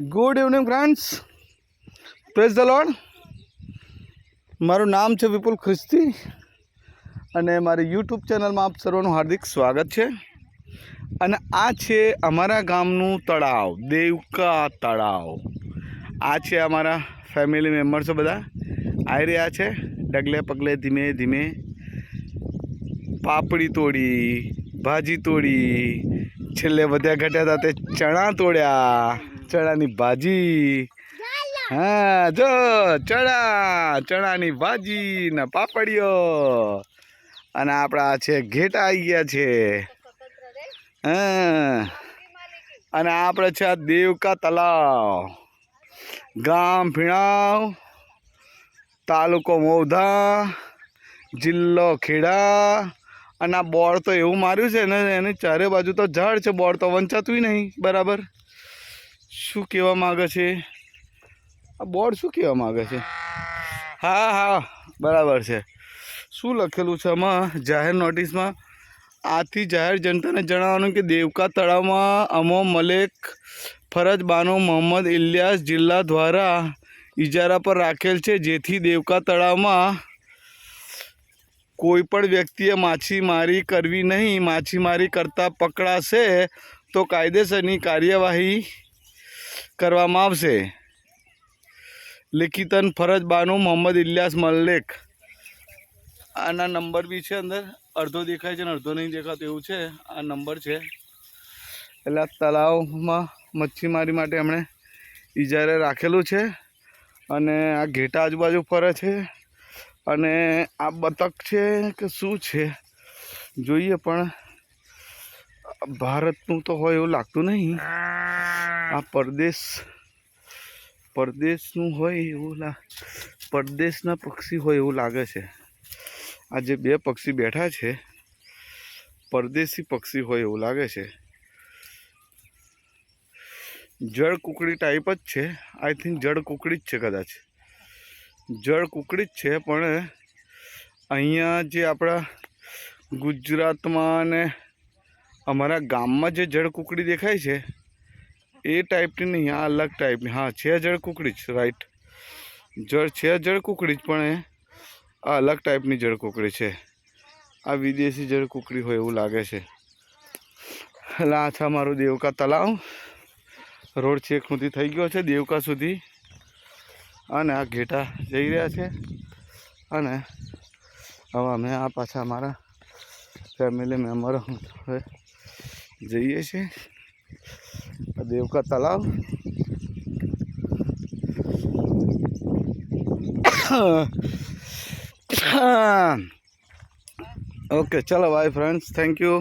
Good evening friends praise the Lord મારું નામ છે વિપુલ ખ્રિસ્તી અને મારી યુટ્યુબ ચેનલમાં આપ સર્વનું હાર્દિક સ્વાગત છે. અને આ છે અમારા ગામનું તળાવ, દેવકા તળાવ. આ છે અમારા ફેમિલી મેમ્બર્સો બધા. આવી રહ્યા છે, ડગલે પગલે ધીમે ધીમે. પાપડી તોડી, ભાજી તોડી, છેલ્લે વધ્યા ઘટ્યા હતા તે ચણા તોડ્યા. ચણાની ભાજી. હા, જો, ચણા, ચણાની ભાજી ને પાપડીઓ. અને આપણા છે ઘેટા આવી ગયા છે. હા. અને આપણે છે આ દેવકા તલાવ. ગામ ભીણાવ, તાલુકો મોવધા જિલ્લો ખેડા. અને આ બોર તો એવું માર્યું છે ને, એની ચારે બાજુ તો ઝાડ છે, બોર તો વંચાતું નહીં, બરાબર? શું કહેવા માગે છે? આ બોર્ડ શું કહેવા માગે છે? હા હા, બરાબર છે. શું લખેલું છે આમાં? જાહેર નોટિસમાં આથી જાહેર જનતાને જણાવવાનું કે દેવકા તળાવમાં અમો મલેક, ફરજ બાનો મોહમ્મદ ઇલિયાસ જિલ્લા દ્વારા ઇજારા પર રાખેલ છે, જેથી દેવકા તળાવમાં કોઈ પણ વ્યક્તિએ માછીમારી કરવી નહીં, માછીમારી કરતાં પકડાશે તો કાયદેસરની કાર્યવાહી કરવામાં આવશે. લિખિતન ફરજ બાનુ મોહમ્મદ ઇલિયાસ મલ્લેક આના નંબર બી છે અંદર. અડધો દેખાય છે ને અડધો નહીં દેખાતો એવું છે. આ નંબર છે. એટલે આ તળાવમાં મચ્છીમારી માટે એમણે ઇજારે રાખેલું છે અને આ ઘેટા આજુબાજુ ફરે છે. અને આ બતક છે કે શું છે? જોઈએ પણ ભારતનું તો હોય એવું લાગતું નહીં. આ પરદેશ, પરદેશનું હોય એવું લા પરદેશના પક્ષી હોય એવું લાગે છે. આ જે બે પક્ષી બેઠા છે, પરદેશી પક્ષી હોય એવું લાગે છે. જળ કુકડી ટાઈપ જ છે. આઈ થિંક જળ કુકડી જ છે કદાચ. જળ કુકડી જ છે, પણ અહીંયા જે આપણા ગુજરાતમાં ને અમારા ગામમાં જે જળ કુકડી દેખાય છે એ ટાઈપની નહીં, આ અલગ ટાઈપની હા, છે જળ કુકડી જ રાઈટ જળ છે જળ કુકડી જ, પણ એ આ અલગ ટાઈપની જળ કુકડી છે. આ વિદેશી જળ કુકડી હોય એવું લાગે છે. એટલે આ છે અમારું દેવકા તલાવ. રોડ છેક સુધી થઈ ગયો છે, દેવકા સુધી. અને આ ઘેટા જઈ રહ્યા છે. અને હવે અમે આ પાછા અમારા ફેમિલી મેમ્બરો હવે જઈએ છીએ. દેવકા તલાવ ઓકે ચલો બાય ફ્રેન્ડ્સ થેન્ક યુ